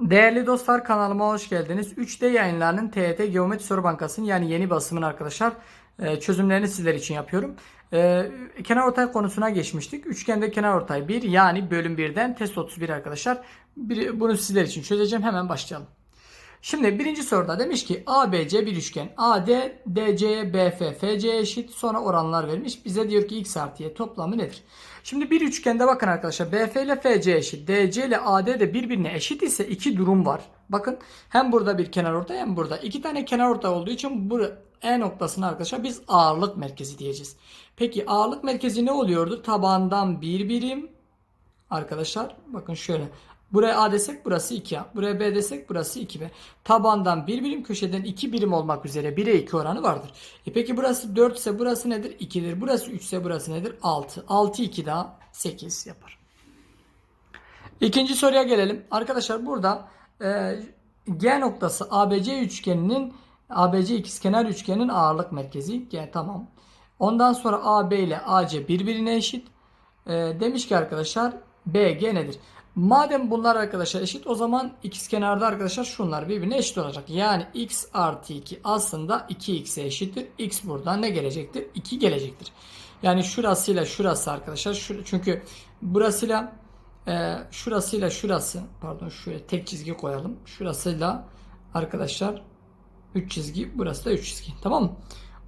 Değerli dostlar kanalıma hoş geldiniz. 3D yayınlarının TYT Geometri Soru Bankası'nın yani yeni basımın arkadaşlar e, çözümlerini sizler için yapıyorum. E, kenar ortay konusuna geçmiştik. Üçgende kenar ortay 1 yani bölüm 1'den test 31 arkadaşlar. Bunu sizler için çözeceğim. Hemen başlayalım. Şimdi birinci soruda demiş ki ABC bir üçgen. AD DC'ye BF FC'ye eşit. Sonra oranlar vermiş. Bize diyor ki x artı y toplamı nedir? Şimdi bir üçgende bakın arkadaşlar BF ile FC eşit. DC ile AD de birbirine eşit ise iki durum var. Bakın hem burada bir kenar ortay hem burada. iki tane kenar ortay olduğu için bu E noktasına arkadaşlar biz ağırlık merkezi diyeceğiz. Peki ağırlık merkezi ne oluyordu? Tabandan bir birim arkadaşlar bakın şöyle Buraya A desek burası 2A. Buraya B desek burası 2B. Tabandan 1 birim köşeden 2 birim olmak üzere 1'e 2 oranı vardır. E peki burası 4 ise burası nedir? 2'dir. Burası 3 ise burası nedir? 6. 6 2 daha 8 yapar. İkinci soruya gelelim. Arkadaşlar burada e, G noktası ABC üçgeninin ABC ikizkenar üçgenin ağırlık merkezi. G tamam. Ondan sonra AB ile AC birbirine eşit. E, demiş ki arkadaşlar BG nedir? Madem bunlar arkadaşlar eşit o zaman ikizkenarda arkadaşlar şunlar birbirine eşit olacak. Yani x artı 2 aslında 2x'e eşittir. x buradan ne gelecektir? 2 gelecektir. Yani şurasıyla şurası arkadaşlar. Şur çünkü burasıyla e, şurasıyla şurası pardon şöyle tek çizgi koyalım. Şurasıyla arkadaşlar 3 çizgi burası da 3 çizgi. Tamam mı?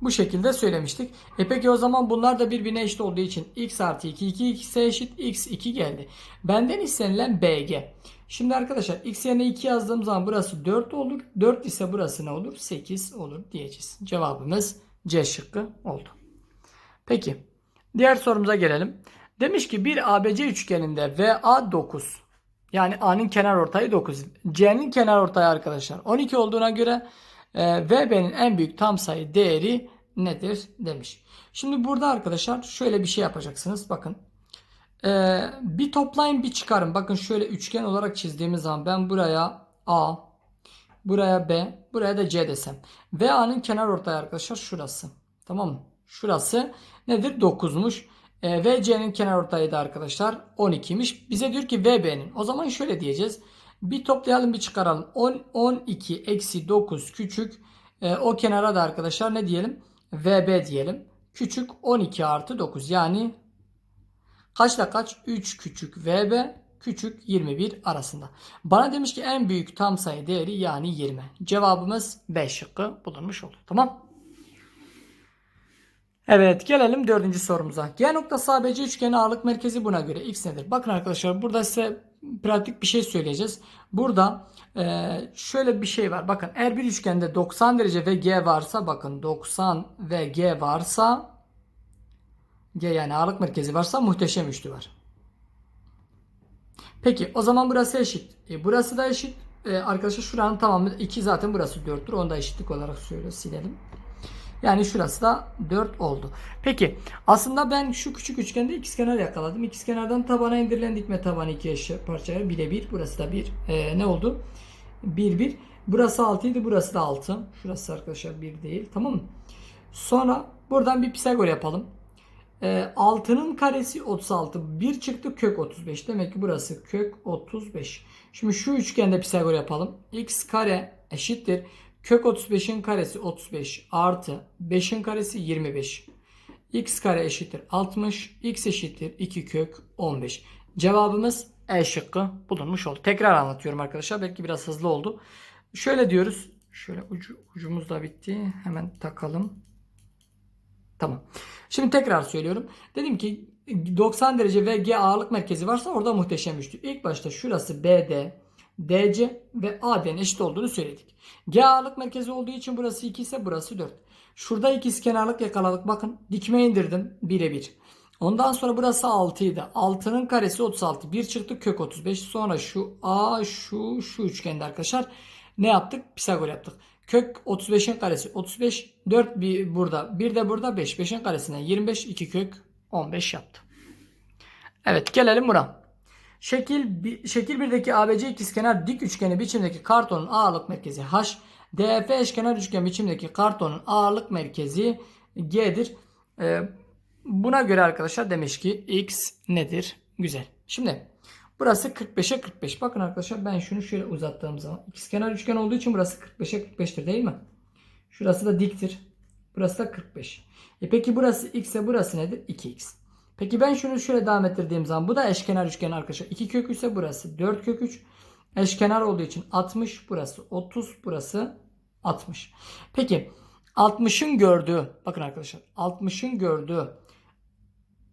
Bu şekilde söylemiştik. E peki o zaman bunlar da birbirine eşit olduğu için x artı 2 2 x'e eşit x 2 geldi. Benden istenilen bg. Şimdi arkadaşlar x yerine 2 yazdığım zaman burası 4 olur. 4 ise burası ne olur? 8 olur diyeceğiz. Cevabımız C şıkkı oldu. Peki diğer sorumuza gelelim. Demiş ki bir ABC üçgeninde VA 9. Yani A'nın kenar ortayı 9. C'nin kenar ortayı arkadaşlar 12 olduğuna göre e, VB'nin en büyük tam sayı değeri nedir demiş. Şimdi burada arkadaşlar şöyle bir şey yapacaksınız. Bakın e, bir toplayın bir çıkarın. Bakın şöyle üçgen olarak çizdiğimiz zaman ben buraya A, buraya B, buraya da C desem. VA'nın kenar ortayı arkadaşlar şurası. Tamam mı? Şurası nedir? 9'muş. E, VC'nin kenar ortayı da arkadaşlar 12'miş. Bize diyor ki VB'nin. O zaman şöyle diyeceğiz. Bir toplayalım bir çıkaralım. 10, 12 eksi 9 küçük. E, o kenara da arkadaşlar ne diyelim? VB diyelim. Küçük 12 artı 9. Yani kaçla kaç? 3 küçük VB küçük 21 arasında. Bana demiş ki en büyük tam sayı değeri yani 20. Cevabımız B şıkkı bulunmuş oldu. Tamam. Evet gelelim dördüncü sorumuza. G noktası ABC üçgeni ağırlık merkezi buna göre x nedir? Bakın arkadaşlar burada size pratik bir şey söyleyeceğiz. Burada e, şöyle bir şey var. Bakın eğer bir üçgende 90 derece ve G varsa bakın 90 ve G varsa G yani ağırlık merkezi varsa muhteşem üçlü var. Peki o zaman burası eşit. E, burası da eşit. E, arkadaşlar şuranın tamamı 2 zaten burası 4'tür. Onu da eşitlik olarak söyle silelim. Yani şurası da 4 oldu. Peki aslında ben şu küçük üçgende ikizkenar yakaladım. İkizkenardan tabana indirilen dikme tabanı iki eşit parçaya 1'e 1. Burası da 1. Ee, ne oldu? 1 1. Burası 6 idi. Burası da 6. Şurası arkadaşlar 1 değil. Tamam mı? Sonra buradan bir Pisagor yapalım. Ee, 6'nın karesi 36. 1 çıktı kök 35. Demek ki burası kök 35. Şimdi şu üçgende Pisagor yapalım. x kare eşittir. Kök 35'in karesi 35 artı 5'in karesi 25. x kare eşittir 60. x eşittir 2 kök 15. Cevabımız E şıkkı bulunmuş oldu. Tekrar anlatıyorum arkadaşlar. Belki biraz hızlı oldu. Şöyle diyoruz. Şöyle ucu, ucumuz da bitti. Hemen takalım. Tamam. Şimdi tekrar söylüyorum. Dedim ki 90 derece ve G ağırlık merkezi varsa orada muhteşem üçlü. İlk başta şurası BD, DC ve AD'nin eşit olduğunu söyledik. G ağırlık merkezi olduğu için burası 2 ise burası 4. Şurada ikizkenarlık yakaladık. Bakın dikme indirdim 1'e 1. Ondan sonra burası 6 idi. 6'nın karesi 36. 1 çıktı kök 35. Sonra şu A şu şu üçgende arkadaşlar ne yaptık? Pisagor yaptık. Kök 35'in karesi 35. 4 bir burada. 1 de burada 5. 5'in karesinden 25. 2 kök 15 yaptı. Evet gelelim buna. Şekil, şekil 1'deki ABC ikizkenar dik üçgeni biçimdeki kartonun ağırlık merkezi H. DF eşkenar üçgen biçimdeki kartonun ağırlık merkezi G'dir. Ee, buna göre arkadaşlar demiş ki x nedir? Güzel. Şimdi burası 45'e 45. Bakın arkadaşlar ben şunu şöyle uzattığım zaman ikizkenar üçgen olduğu için burası 45'e 45'tir değil mi? Şurası da diktir. Burası da 45. E peki burası x ise burası nedir? 2x. Peki ben şunu şöyle devam ettirdiğim zaman bu da eşkenar üçgen arkadaşlar. 2 kök 3 ise burası 4 kök 3. Eşkenar olduğu için 60 burası 30 burası 60. Peki 60'ın gördüğü bakın arkadaşlar 60'ın gördüğü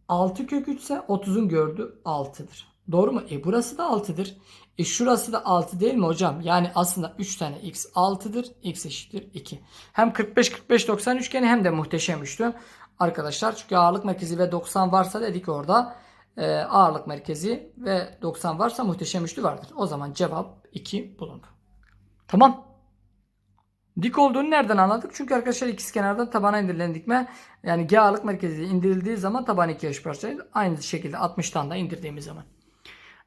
6 kök 3 ise 30'un gördüğü 6'dır. Doğru mu? E burası da 6'dır. E şurası da 6 değil mi hocam? Yani aslında 3 tane x 6'dır. x eşittir 2. Hem 45 45 90 üçgeni hem de muhteşem üçlü. Arkadaşlar çünkü ağırlık merkezi ve 90 varsa dedik orada e, ağırlık merkezi ve 90 varsa muhteşem üçlü vardır. O zaman cevap 2 bulundu. Tamam. Dik olduğunu nereden anladık? Çünkü arkadaşlar ikiz kenardan tabana indirilen dikme yani G ağırlık merkezi indirildiği zaman taban iki eş. Aynı şekilde 60'tan da indirdiğimiz zaman.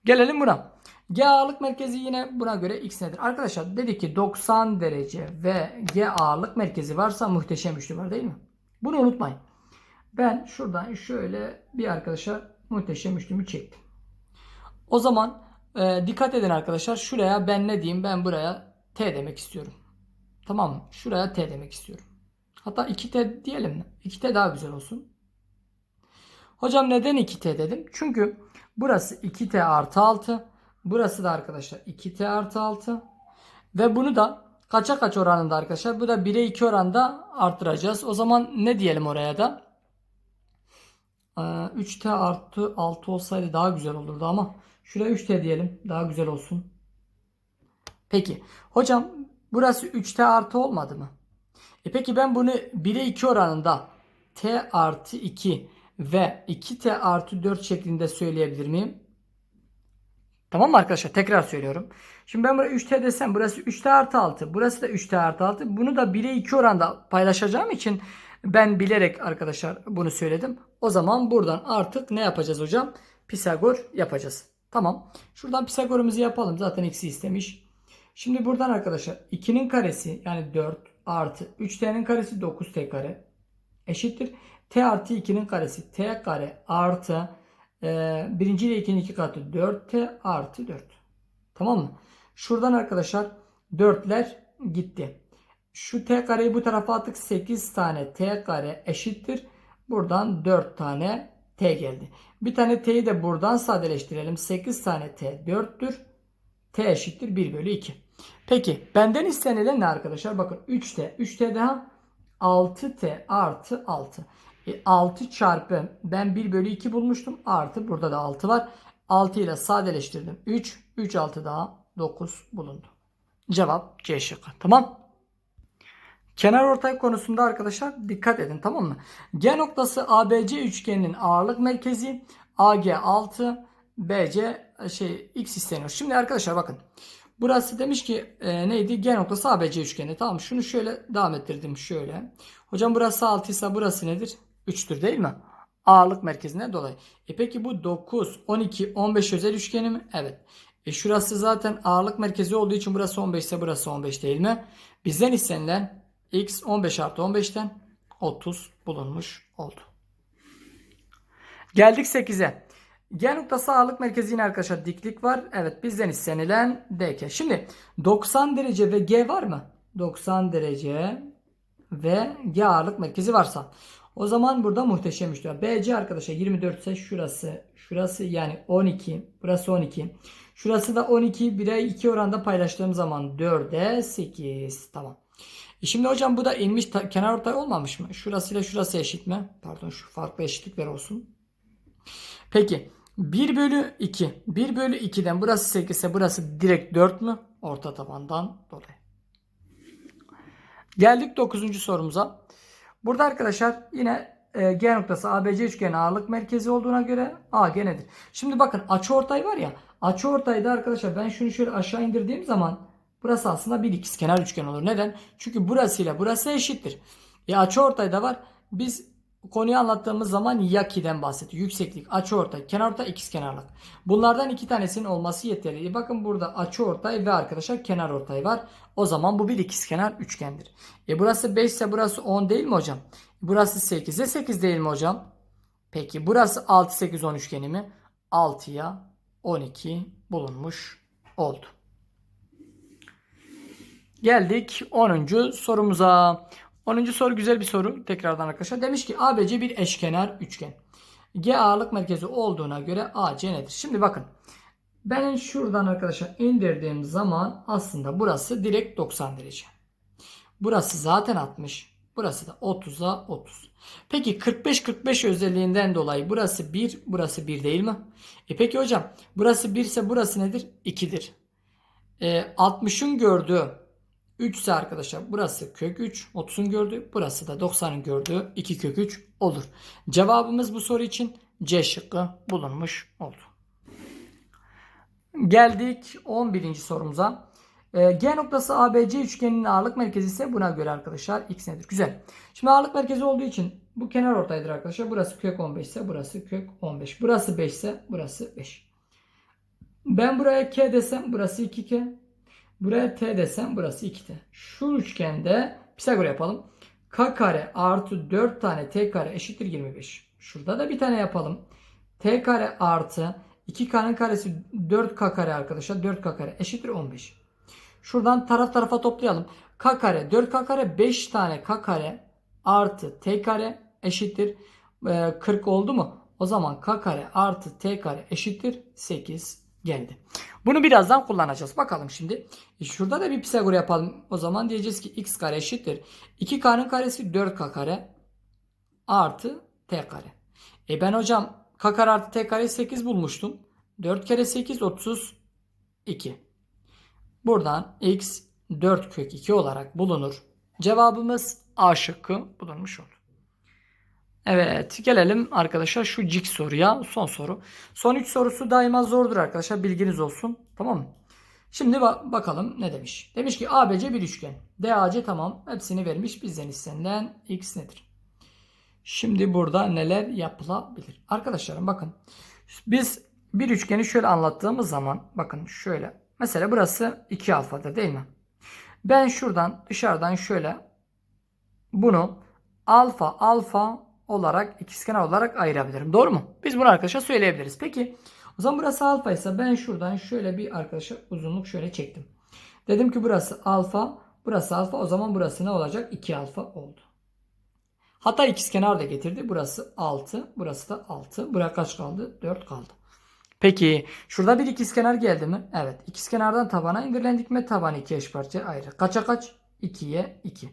Gelelim buna. G ağırlık merkezi yine buna göre x nedir? Arkadaşlar dedik ki 90 derece ve G ağırlık merkezi varsa muhteşem üçlü var değil mi? Bunu unutmayın. Ben şuradan şöyle bir arkadaşa muhteşem üçlümü çektim. O zaman e, dikkat edin arkadaşlar. Şuraya ben ne diyeyim? Ben buraya T demek istiyorum. Tamam mı? Şuraya T demek istiyorum. Hatta 2T diyelim mi? 2T daha güzel olsun. Hocam neden 2T dedim? Çünkü burası 2T artı 6. Burası da arkadaşlar 2T artı 6. Ve bunu da kaça kaç oranında arkadaşlar? Bu da 1'e 2 oranda arttıracağız. O zaman ne diyelim oraya da? Ee, 3T artı 6 olsaydı daha güzel olurdu ama şuraya 3T diyelim. Daha güzel olsun. Peki. Hocam burası 3T artı olmadı mı? E peki ben bunu 1'e 2 oranında T artı 2 ve 2T artı 4 şeklinde söyleyebilir miyim? Tamam mı arkadaşlar? Tekrar söylüyorum. Şimdi ben buraya 3T desem burası 3T artı 6. Burası da 3T artı 6. Bunu da 1'e 2 oranda paylaşacağım için ben bilerek arkadaşlar bunu söyledim. O zaman buradan artık ne yapacağız hocam? Pisagor yapacağız. Tamam. Şuradan Pisagor'umuzu yapalım. Zaten x'i istemiş. Şimdi buradan arkadaşlar 2'nin karesi yani 4 artı 3t'nin karesi 9t kare eşittir. t artı 2'nin karesi t kare artı e, birinci ile 2'nin 2 katı 4t artı 4. Tamam mı? Şuradan arkadaşlar 4'ler gitti. Şu t kareyi bu tarafa attık 8 tane t kare eşittir. Buradan 4 tane t geldi. Bir tane t'yi de buradan sadeleştirelim. 8 tane t 4'tür. t eşittir 1 bölü 2. Peki benden istenilen ne arkadaşlar? Bakın 3t. 3t daha 6t artı 6. E, 6 çarpı ben 1 bölü 2 bulmuştum. Artı burada da 6 var. 6 ile sadeleştirdim. 3. 3 6 daha 9 bulundu. Cevap C şıkkı. Tamam. Kenar ortay konusunda arkadaşlar dikkat edin tamam mı? G noktası ABC üçgeninin ağırlık merkezi AG 6 BC şey X isteniyor. Şimdi arkadaşlar bakın. Burası demiş ki e, neydi? G noktası ABC üçgeni. Tamam şunu şöyle devam ettirdim şöyle. Hocam burası 6 ise burası nedir? 3'tür değil mi? Ağırlık merkezine dolayı. E peki bu 9, 12, 15 özel üçgeni mi? Evet. E şurası zaten ağırlık merkezi olduğu için burası 15 ise burası 15 değil mi? Bizden istenilen x 15 artı 15'ten 30 bulunmuş oldu. Geldik 8'e. G noktası ağırlık merkezi yine arkadaşlar diklik var. Evet bizden istenilen DK. Şimdi 90 derece ve G var mı? 90 derece ve G ağırlık merkezi varsa. O zaman burada muhteşem üçlü. BC arkadaşlar 24 ise şurası. Şurası yani 12. Burası 12. Şurası da 12. 1'e 2 oranda paylaştığım zaman 4'e 8. Tamam. E şimdi hocam bu da inmiş ta- kenar ortay olmamış mı? Şurası ile şurası eşit mi? Pardon şu farklı eşitlikler olsun. Peki 1 bölü 2. 1 bölü 2'den burası 8 ise burası direkt 4 mü? Orta tabandan dolayı. Geldik 9. sorumuza. Burada arkadaşlar yine e, G noktası ABC üçgeni ağırlık merkezi olduğuna göre AG nedir? Şimdi bakın açı ortay var ya. Açı ortayda arkadaşlar ben şunu şöyle aşağı indirdiğim zaman burası aslında bir ikizkenar üçgen olur. Neden? Çünkü burası ile burası eşittir. E açı ortayda var. Biz konuyu anlattığımız zaman yakiden bahsediyor. Yükseklik, açıortay, kenarortay, ikizkenarlık. Bunlardan iki tanesinin olması yeterli. E bakın burada açıortay ve arkadaşlar kenarortay var. O zaman bu bir ikizkenar üçgendir. E burası 5 ise burası 10 değil mi hocam? Burası 8'e 8 değil mi hocam? Peki burası 6 8 10 üçgeni mi? 6'ya 12 bulunmuş oldu. Geldik 10. sorumuza. 10. soru güzel bir soru. Tekrardan arkadaşlar. Demiş ki ABC bir eşkenar üçgen. G ağırlık merkezi olduğuna göre AC nedir? Şimdi bakın. Ben şuradan arkadaşlar indirdiğim zaman aslında burası direkt 90 derece. Burası zaten 60. Burası da 30'a 30. Peki 45-45 özelliğinden dolayı burası 1, burası 1 değil mi? E peki hocam burası 1 ise burası nedir? 2'dir. E, 60'ın gördüğü 3 ise arkadaşlar burası kök 3, 30'un gördüğü, burası da 90'ın gördüğü 2 kök 3 olur. Cevabımız bu soru için C şıkkı bulunmuş oldu. Geldik 11. sorumuza. Ee, G noktası ABC üçgeninin ağırlık merkezi ise buna göre arkadaşlar x nedir? Güzel. Şimdi ağırlık merkezi olduğu için bu kenar ortaydır arkadaşlar. Burası kök 15 ise burası kök 15. Burası 5 ise burası 5. Ben buraya k desem burası 2k. Buraya t desem burası 2t. Şu üçgende Pisagor yapalım. k kare artı 4 tane t kare eşittir 25. Şurada da bir tane yapalım. t kare artı 2k'nın karesi 4k kare arkadaşlar. 4k kare eşittir 15. Şuradan taraf tarafa toplayalım. K kare 4k kare 5 tane k kare artı t kare eşittir e, 40 oldu mu? O zaman k kare artı t kare eşittir 8 geldi. Bunu birazdan kullanacağız. Bakalım şimdi. E, Şurada da bir Pisagor yapalım. O zaman diyeceğiz ki x kare eşittir. 2k'nın karesi 4k kare artı t kare. E ben hocam k kare artı t kare 8 bulmuştum. 4 kere 8 32. Buradan x 4 kök 2 olarak bulunur. Cevabımız A şıkkı bulunmuş olur. Evet gelelim arkadaşlar şu cik soruya son soru. Son 3 sorusu daima zordur arkadaşlar bilginiz olsun tamam mı? Şimdi ba- bakalım ne demiş. Demiş ki ABC bir üçgen. DAC tamam hepsini vermiş bizden istenilen x nedir? Şimdi burada neler yapılabilir? Arkadaşlarım bakın biz bir üçgeni şöyle anlattığımız zaman bakın şöyle Mesela burası 2 alfadır değil mi? Ben şuradan dışarıdan şöyle bunu alfa alfa olarak ikizkenar olarak ayırabilirim. Doğru mu? Biz bunu arkadaşa söyleyebiliriz. Peki o zaman burası alfa ise ben şuradan şöyle bir arkadaşa uzunluk şöyle çektim. Dedim ki burası alfa, burası alfa o zaman burası ne olacak? 2 alfa oldu. Hatta ikizkenar da getirdi. Burası 6, burası da 6. Buraya kaç kaldı? 4 kaldı. Peki şurada bir ikizkenar geldi mi? Evet. İkizkenardan tabana indirilen dikme tabanı iki eş parça ayrı. Kaça kaç? 2'ye 2.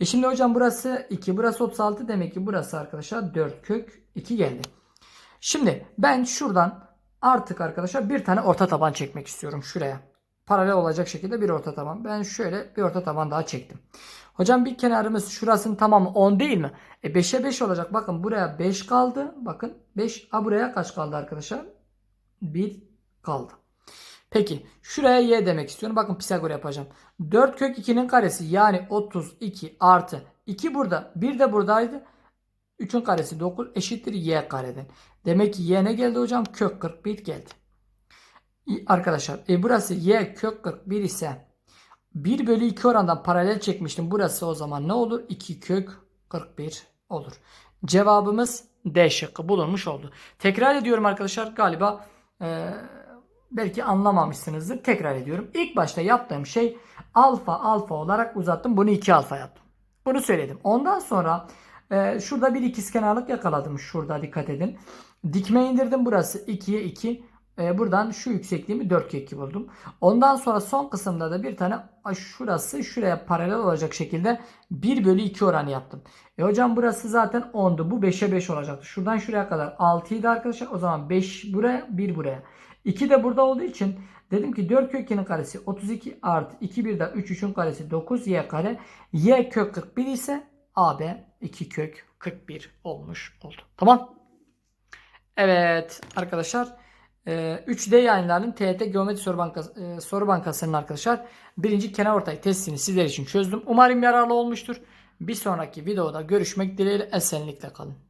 E şimdi hocam burası 2. Burası 36. Demek ki burası arkadaşlar 4 kök 2 geldi. Şimdi ben şuradan artık arkadaşlar bir tane orta taban çekmek istiyorum şuraya. Paralel olacak şekilde bir orta taban. Ben şöyle bir orta taban daha çektim. Hocam bir kenarımız şurasının tamamı 10 değil mi? E 5'e 5 olacak. Bakın buraya 5 kaldı. Bakın 5. A buraya kaç kaldı arkadaşlar? 1 kaldı. Peki şuraya y demek istiyorum. Bakın Pisagor yapacağım. 4 kök 2'nin karesi yani 32 artı 2 burada 1 de buradaydı. 3'ün karesi 9 eşittir y kareden. Demek ki y ne geldi hocam? Kök 41 geldi. Arkadaşlar e burası y kök 41 ise 1 bölü 2 orandan paralel çekmiştim. Burası o zaman ne olur? 2 kök 41 olur. Cevabımız D şıkkı bulunmuş oldu. Tekrar ediyorum arkadaşlar. Galiba ee, belki anlamamışsınızdır. Tekrar ediyorum. İlk başta yaptığım şey alfa alfa olarak uzattım. Bunu 2 alfa yaptım. Bunu söyledim. Ondan sonra e, şurada bir ikizkenarlık yakaladım. Şurada dikkat edin. Dikme indirdim. Burası 2'ye 2. E, buradan şu yüksekliğimi 4 2 buldum. Ondan sonra son kısımda da bir tane şurası şuraya paralel olacak şekilde 1 bölü 2 oranı yaptım. E hocam burası zaten 10'du. Bu 5'e 5 olacaktı. Şuradan şuraya kadar 6 idi arkadaşlar. O zaman 5 buraya 1 buraya. 2 de burada olduğu için dedim ki 4 kök 2'nin karesi 32 artı 2 bir de 3 3'ün karesi 9 y kare. Y kök 41 ise AB 2 kök 41 olmuş oldu. Tamam. Evet arkadaşlar. 3D yayınlarının TET Geometri Soru, Bankası, e, Soru Bankası'nın arkadaşlar birinci kenar ortay testini sizler için çözdüm. Umarım yararlı olmuştur. Bir sonraki videoda görüşmek dileğiyle esenlikle kalın.